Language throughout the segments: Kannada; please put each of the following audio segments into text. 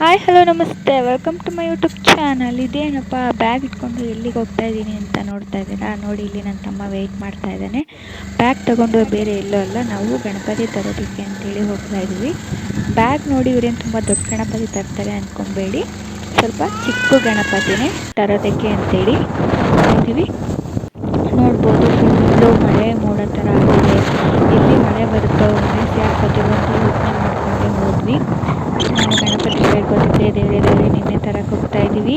ಹಾಯ್ ಹಲೋ ನಮಸ್ತೆ. Welcome to my YouTube channel ಇದೇನಪ್ಪ ಬ್ಯಾಗ್ ಇಟ್ಕೊಂಡು ಎಲ್ಲಿಗೆ ಹೋಗ್ತಾ ಇದ್ದೀನಿ ಅಂತ ನೋಡ್ತಾ ಇದ್ದೀರಾ? ನೋಡಿ, ಇಲ್ಲಿ ನನ್ನ ತಮ್ಮ ವೆಯ್ಟ್ ಮಾಡ್ತಾ ಇದ್ದಾನೆ. ಬ್ಯಾಗ್ ತೊಗೊಂಡು ಬೇರೆ ಎಲ್ಲೋ ಅಲ್ಲ, ನಾವು ಗಣಪತಿ ತರೋದಕ್ಕೆ ಅಂತೇಳಿ ಹೋಗ್ತಾ ಇದ್ದೀವಿ. ಬ್ಯಾಗ್ ನೋಡಿ, ಇವ್ರೇನು ತುಂಬ ದೊಡ್ಡ ಗಣಪತಿ ತರ್ತಾರೆ ಅಂದ್ಕೊಬೇಡಿ ಸ್ವಲ್ಪ ಚಿಕ್ಕ ಗಣಪತಿನೇ ತರೋದಕ್ಕೆ ಅಂತೇಳಿ ಇದ್ದೀವಿ ನೋಡ್ಬೋದು ಫುಲ್ಲು ಮಳೆ ಮೋಡ ಥರ ಆಗಿದೆ. ಎಲ್ಲಿ ಮಳೆ ಬರುತ್ತೋ, ಮನೆ ಸೇರ್ಕೋತೀವೋ ಅಂತ ನಾನು ಗಣಪತಿ ಬೇಡ್ಕೊತಿದ್ದೆ ದೇವರೇ ದೇವರೇ ನಿನ್ನೆ ತರಕ್ಕೆ ಹೋಗ್ತಾ ಇದ್ದೀವಿ.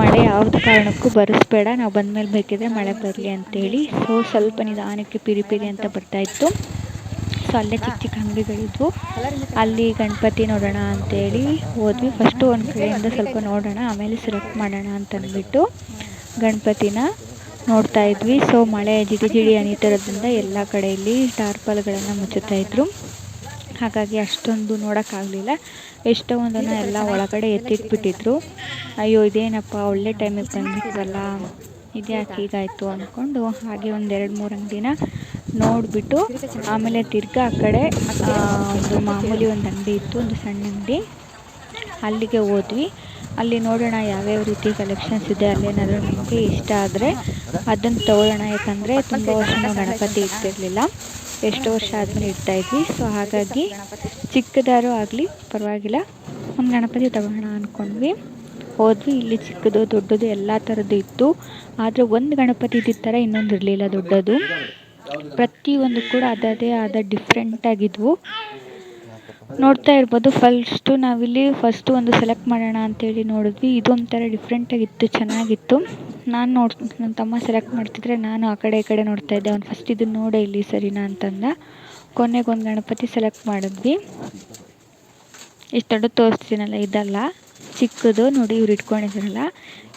ಮಳೆ ಯಾವ್ದು ಕಾರಣಕ್ಕೂ ಬರಿಸ್ಬೇಡ, ನಾವು ಬಂದಮೇಲೆ ಬೇಕಿದ್ರೆ ಮಳೆ ಬರಲಿ ಅಂತೇಳಿ. ಸೊ ಸ್ವಲ್ಪ ನಿಧಾನಕ್ಕೆ ಪಿರಿ ಪಿರಿ ಅಂತ ಬರ್ತಾಯಿತ್ತು ಸೊ ಅಲ್ಲೇ ಚಿಕ್ಕ ಚಿಕ್ಕ ಅಂಗಡಿಗಳಿದ್ವು. ಅಲ್ಲಿ ಗಣಪತಿ ನೋಡೋಣ ಅಂತೇಳಿ ಹೋದ್ವಿ. ಫಸ್ಟು ಒಂದು ಕಡೆಯಿಂದ ಸ್ವಲ್ಪ ನೋಡೋಣ, ಆಮೇಲೆ ಸೆಲೆಕ್ಟ್ ಮಾಡೋಣ ಅಂತ ಅಂದ್ಬಿಟ್ಟು ಗಣಪತಿನ ನೋಡ್ತಾ ಇದ್ವಿ. ಸೊ ಮಳೆ ಜಿಡಿ ಜಿಡಿ ಅನಿತಿರೋದ್ರಿಂದ ಎಲ್ಲ ಕಡೆಯಲ್ಲಿ ಟಾರ್ಪಲ್ಗಳನ್ನು ಮುಚ್ಚುತ್ತಾ ಇದ್ರು. ಹಾಗಾಗಿ ಅಷ್ಟೊಂದು ನೋಡೋಕ್ಕಾಗಲಿಲ್ಲ ಎಷ್ಟೋ ಒಂದನ್ನು ಎಲ್ಲ ಒಳಗಡೆ ಎತ್ತಿಟ್ಬಿಟ್ಟಿದ್ರು. ಅಯ್ಯೋ, ಇದೇನಪ್ಪ, ಒಳ್ಳೆ ಟೈಮಿಗೆ ಬಂದ್ಬಿಟ್ವಲ್ಲ ಇದ್ಯಾಕೆ ಹೀಗಾಯಿತು ಅಂದ್ಕೊಂಡು ಹಾಗೆ ಒಂದು ಎರಡು ಮೂರು ಅಂಗಡಿನ ನೋಡಿಬಿಟ್ಟು ಆಮೇಲೆ ತಿರ್ಗಾ ಆ ಕಡೆ ಒಂದು ಮಾಮೂಲಿ ಒಂದು ಅಂಗಡಿ ಇತ್ತು, ಒಂದು ಸಣ್ಣ ಅಂಗಡಿ. ಅಲ್ಲಿಗೆ ಹೋದ್ವಿ. ಅಲ್ಲಿ ನೋಡೋಣ ಯಾವ್ಯಾವ ರೀತಿ ಕಲೆಕ್ಷನ್ಸ್ ಇದೆ, ಅಲ್ಲೇನಾದರೂ ನಮಗೆ ಇಷ್ಟ ಆದರೆ ಅದನ್ನು ತೊಗೊಳ್ಳೋಣ. ಯಾಕಂದರೆ ತುಂಬ ವರ್ಷ ಗಣಪತಿ ಇಡ್ತಿರ್ಲಿಲ್ಲ ಎಷ್ಟು ವರ್ಷ ಆದಮೇಲೆ ಇಡ್ತಾಯಿದ್ವಿ ಸೊ ಹಾಗಾಗಿ ಚಿಕ್ಕದಾರು ಆಗಲಿ ಪರವಾಗಿಲ್ಲ. ಒಂದು ಗಣಪತಿ ತಗೋಣ ಅಂದ್ಕೊಂಡ್ವಿ ಹೋದ್ವಿ, ಇಲ್ಲಿ ಚಿಕ್ಕದು, ದೊಡ್ಡದು ಎಲ್ಲ ಥರದ್ದು ಇತ್ತು. ಆದರೆ ಒಂದು ಗಣಪತಿ ಇದ್ದಿದ್ದ ಥರ ಇನ್ನೊಂದು ಇರಲಿಲ್ಲ ದೊಡ್ಡದು. ಪ್ರತಿಯೊಂದು ಕೂಡ ಅದೇ ಆದ ಡಿಫ್ರೆಂಟಾಗಿದ್ವು ನೋಡ್ತಾ ಇರ್ಬೋದು ಫಸ್ಟು ನಾವಿಲ್ಲಿ ಫಸ್ಟು ಒಂದು ಸೆಲೆಕ್ಟ್ ಮಾಡೋಣ ಅಂತೇಳಿ ನೋಡಿದ್ವಿ. ಇದೊಂಥರ ಡಿಫ್ರೆಂಟಾಗಿತ್ತು ಚೆನ್ನಾಗಿತ್ತು. ನಾನು ನೋಡಿ ನನ್ನ ತಮ್ಮ ಸೆಲೆಕ್ಟ್ ಮಾಡ್ತಿದ್ರೆ ನಾನು ಆ ಕಡೆ ಈ ಕಡೆ ನೋಡ್ತಾ ಇದ್ದೆ. ಅವ್ನು ಫಸ್ಟ್ ಇದನ್ನ ನೋಡೇ ಇಲ್ಲಿ ಸರಿನಾ ಅಂತಂದ. ಕೊನೆಗೊಂದು ಗಣಪತಿ ಸೆಲೆಕ್ಟ್ ಮಾಡಿದ್ವಿ. ಇಷ್ಟು ದೊಡ್ಡ ತೋರಿಸ್ತೀನಲ್ಲ, ಇದಲ್ಲ. ಚಿಕ್ಕದು, ನೋಡಿ ಇವ್ರು ಇಟ್ಕೊಂಡಿದ್ರಲ್ಲ.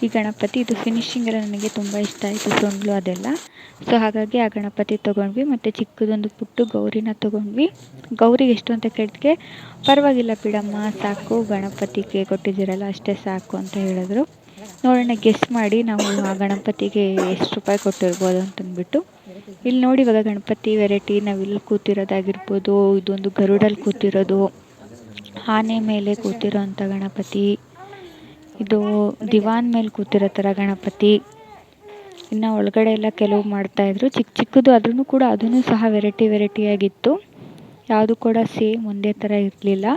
ಈ ಗಣಪತಿ, ಇದು ಫಿನಿಶಿಂಗ್ ಎಲ್ಲ ನನಗೆ ತುಂಬ ಇಷ್ಟ ಆಯಿತು ಸೊಂಡ್ಲು ಅದೆಲ್ಲ. ಸೊ ಹಾಗಾಗಿ ಆ ಗಣಪತಿ ತೊಗೊಂಡ್ವಿ, ಮತ್ತು ಚಿಕ್ಕದೊಂದು ಪುಟ್ಟು ಗೌರಿನ ತೊಗೊಂಡ್ವಿ. ಗೌರಿಗೆ ಎಷ್ಟು ಅಂತ ಕೇಳಿದ್ಕೆ ಪರವಾಗಿಲ್ಲ ಬಿಡಮ್ಮ, ಸಾಕು, ಗಣಪತಿಗೆ ಕೊಟ್ಟಿದ್ದೀರಲ್ಲ, ಅಷ್ಟೇ ಸಾಕು ಅಂತ ಹೇಳಿದ್ರು. ನೋಡೋಣ ಗೆಸ್ ಮಾಡಿ ನಾವು ಆ ಗಣಪತಿಗೆ ಎಷ್ಟು ರೂಪಾಯಿ ಕೊಟ್ಟಿರ್ಬೋದು ಅಂತಂದ್ಬಿಟ್ಟು. ಇಲ್ಲಿ ನೋಡಿ ಇವಾಗ ಗಣಪತಿ ವೆರೈಟಿ ನಾವಿಲ್ಲಿ ಕೂತಿರೋದಾಗಿರ್ಬೋದು, ಇದೊಂದು ಗರುಡಲ್ಲಿ ಕೂತಿರೋದು, ಆನೆ ಮೇಲೆ ಕೂತಿರೋ ಅಂಥ ಗಣಪತಿ, ಇದು ದಿವಾನ್ ಮೇಲೆ ಕೂತಿರೋ ಥರ ಗಣಪತಿ. ಇನ್ನು ಒಳಗಡೆ ಎಲ್ಲ ಕೆಲವು ಮಾಡ್ತಾಯಿದ್ರು ಚಿಕ್ಕ ಚಿಕ್ಕದು ಅದನ್ನು ಕೂಡ ಅದನ್ನು ಸಹ ವೆರೈಟಿ ವೆರೈಟಿಯಾಗಿತ್ತು ಯಾವುದು ಕೂಡ ಸೇಮ್ ಒಂದೇ ಥರ ಇರಲಿಲ್ಲ.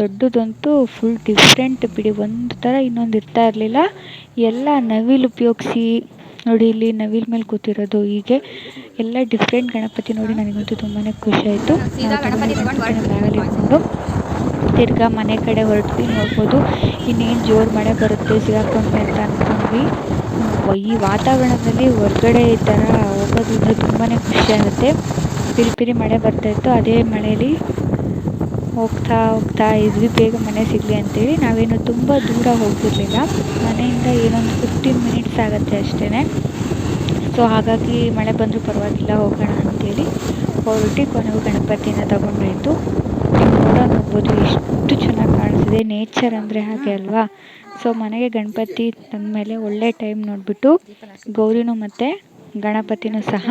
ದೊಡ್ಡದಂತೂ ಫುಲ್ ಡಿಫ್ರೆಂಟ್ ಬಿಡಿ. ಒಂದು ಥರ ಇನ್ನೊಂದು ಇರ್ತಾ ಇರಲಿಲ್ಲ. ಎಲ್ಲ ನವಿಲು ಉಪಯೋಗಿಸಿ ನೋಡಿ ಇಲ್ಲಿ ನವಿಲ್ ಮೇಲೆ ಕೂತಿರೋದು ಹೀಗೆ. ಎಲ್ಲ ಡಿಫ್ರೆಂಟ್ ಗಣಪತಿ ನೋಡಿ ನನಗಂತೂ ತುಂಬಾ ಖುಷಿ ಆಯಿತು. ಬ್ಯಾಗಲ್ಲಿ ಇಟ್ಕೊಂಡು ತಿರ್ಗಾ ಮನೆ ಕಡೆ ಹೊರಟ್ವಿ ನೋಡ್ಬೋದು. ಇನ್ನೇನು ಜೋರು ಮಳೆ ಬರುತ್ತೆ ಸಿಗಾಕೊಂಡ್ವಿ ಅಂತ ಅಂದ್ಕೊಂಡ್ವಿ ಈ ವಾತಾವರಣದಲ್ಲಿ ಹೊರಗಡೆ ಈ ಥರ ಹೋಗೋದ್ರಿಂದ ತುಂಬಾ ಖುಷಿ ಆಗುತ್ತೆ. ಪಿರಿ ಪಿರಿ ಮಳೆ ಬರ್ತಾಯಿತ್ತು ಅದೇ ಮಳೆಯಲ್ಲಿ ಹೋಗ್ತಾ ಹೋಗ್ತಾ ಇದ್ವಿ, ಬೇಗ ಮನೆ ಸಿಗಲಿ ಅಂತೇಳಿ. ನಾವೇನು ತುಂಬ ದೂರ ಹೋಗಿರಲಿಲ್ಲ ಮನೆಯಿಂದ ಏನೊಂದು ಫಿಫ್ಟೀನ್ ಮಿನಿಟ್ಸ್ ಆಗುತ್ತೆ ಅಷ್ಟೇ ಸೊ ಹಾಗಾಗಿ ಮಳೆ ಬಂದರೂ ಪರವಾಗಿಲ್ಲ, ಹೋಗೋಣ ಅಂತೇಳಿ ಹೊರಟಿ ಕೊನೆಗೂ ಗಣಪತಿನ ತಗೊಂಡಾಯಿತು. ನೀವು ಕೂಡ ನೋಡ್ಬೋದು, ಎಷ್ಟು ಚೆನ್ನಾಗಿ ಕಾಣಿಸ್ತಿದೆ. ನೇಚರ್ ಅಂದರೆ ಹಾಗೆ ಅಲ್ವಾ? ಸೊ ಮನೆಗೆ ಗಣಪತಿ ತಂದ ಮೇಲೆ ಒಳ್ಳೆ ಟೈಮ್ ನೋಡಿಬಿಟ್ಟು ಗೌರಿನೂ ಮತ್ತು ಗಣಪತಿನೂ ಸಹ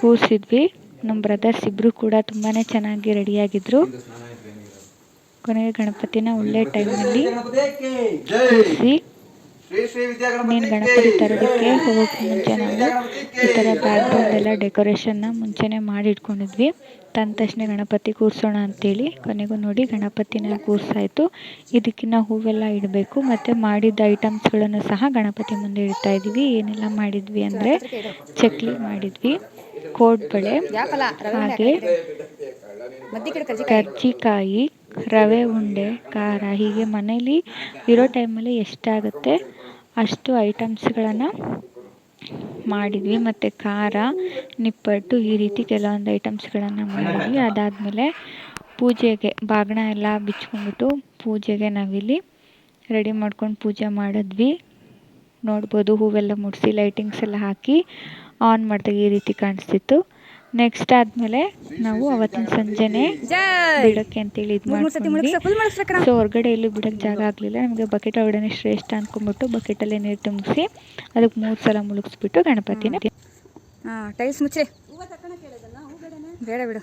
ಕೂರಿಸಿದ್ವಿ. ನಮ್ಮ ಬ್ರದರ್ಸ್ ಇಬ್ಬರು ಕೂಡ ತುಂಬಾ ಚೆನ್ನಾಗಿ ರೆಡಿಯಾಗಿದ್ದರು ಕೊನೆಗೆ ಗಣಪತಿನ ಒಳ್ಳೆ ಟೈಮಲ್ಲಿ ಕೂರಿಸಿ ನೀನು ಗಣಪತಿ ತರೋದಕ್ಕೆ ಹೋಗೋಕ್ಕೆ ಮುಂಚೆ ನಾವು ಈ ಥರ ಬ್ಯಾಕ್ಗ್ರೌಂಡ್ ಎಲ್ಲ ಡೆಕೋರೇಷನ್ನ ಮುಂಚೆನೇ ಮಾಡಿ ಇಟ್ಕೊಂಡಿದ್ವಿ ತಂದ ತಕ್ಷಣ ಗಣಪತಿ ಕೂರಿಸೋಣ ಅಂತೇಳಿ ಕೊನೆಗೂ ನೋಡಿ ಗಣಪತಿನ ಕೂರಿಸಾಯಿತು. ಇದಕ್ಕಿನ್ನ ಹೂವೆಲ್ಲ ಇಡಬೇಕು. ಮತ್ತು ಮಾಡಿದ್ದ ಐಟಮ್ಸ್ಗಳನ್ನು ಸಹ ಗಣಪತಿ ಮುಂದೆ ಇಡ್ತಾ ಇದ್ವಿ ಏನೆಲ್ಲ ಮಾಡಿದ್ವಿ ಅಂದರೆ ಚಕ್ಲಿ ಮಾಡಿದ್ವಿ ಕೋಡ್ಬಳೆ ಹಾಗೆ ಕರ್ಜಿಕಾಯಿ ರವೆ, ಉಂಡೆ, ಖಾರ ಹೀಗೆ ಮನೇಲಿ ಇರೋ ಟೈಮಲ್ಲಿ ಎಷ್ಟಾಗುತ್ತೆ ಅಷ್ಟು ಐಟಮ್ಸ್ಗಳನ್ನು ಮಾಡಿದ್ವಿ. ಮತ್ತು ಖಾರ, ನಿಪ್ಪಟ್ಟು ಈ ರೀತಿ ಕೆಲವೊಂದು ಐಟಮ್ಸ್ಗಳನ್ನು ಮಾಡಿದ್ವಿ. ಅದಾದಮೇಲೆ ಪೂಜೆಗೆ ಬಾಗಿಣ ಎಲ್ಲ ಬಿಚ್ಕೊಂಡ್ಬಿಟ್ಟು ಪೂಜೆಗೆ ನಾವಿಲ್ಲಿ ರೆಡಿ ಮಾಡ್ಕೊಂಡು ಪೂಜೆ ಮಾಡಿದ್ವಿ. ನೋಡ್ಬೋದು ಹೂವೆಲ್ಲ ಮುಡಿಸಿ ಲೈಟಿಂಗ್ಸ್ ಎಲ್ಲ ಹಾಕಿ ಆನ್ ಮಾಡಿದಾಗ ಈ ರೀತಿ ಕಾಣಿಸ್ತಿತ್ತು. ನೆಕ್ಸ್ಟ್ ಆದಮೇಲೆ ನಾವು ಅವತ್ತಿನ ಸಂಜೆನೆ ಬಿಡಕ್ಕೆ ಅಂತೇಳಿ ಇದು ಮಾಡ್ಕೊಂಡ್ವಿ ಸೊ ಹೊರಗಡೆ ಎಲ್ಲೂ ಬಿಡೋಕ್ಕೆ ಜಾಗ ಆಗಲಿಲ್ಲ. ನಮಗೆ ಬಕೆಟ್ ಒಳಗಡೆ ಶ್ರೇಷ್ಠ ಅಂದ್ಕೊಂಡ್ಬಿಟ್ಟು ಬಕೆಟಲ್ಲೇ ನೀರು ತುಂಬಿಸಿ ಅದಕ್ಕೆ ಮೂರು ಸಲ ಮುಳುಗಿಸ್ಬಿಟ್ಟು ಗಣಪತಿನ ಟೈಲ್ಸ್ ಮುಚ್ಚಿ ಬೇಡ ಬಿಡು.